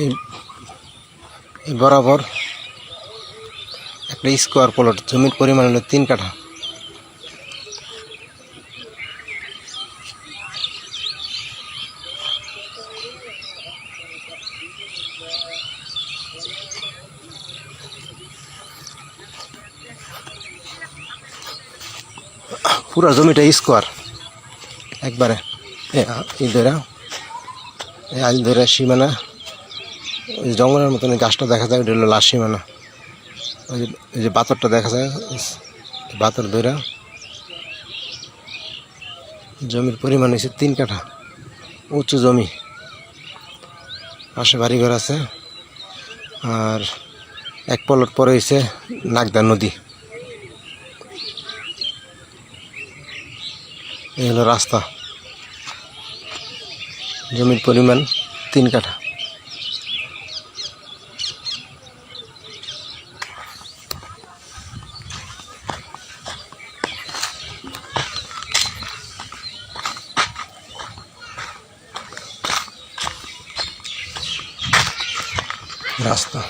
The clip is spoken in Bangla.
এই বরাবর একটা স্কোয়ার প্লট জমির পরিমাণ হলো তিন কাঠা। পুরো জমিটা স্কোয়ার একবারে এই ধরে আজ ধরে, সীমানা ওই যে জঙ্গলের মতন গাছটা দেখা যায় ওটা হলো লাশ সীমানা ওই যে ওই যে বাতরটা দেখা যায় বাতর ধরে জমির পরিমাণ হয়েছে তিন কাঠা, উঁচু জমি। পাশে বাড়িঘর আছে, আর এক পলট পরে হয়েছে নাগদা নদী। এই হলো রাস্তা। জমির পরিমাণ তিন কাঠা। রাস্তা।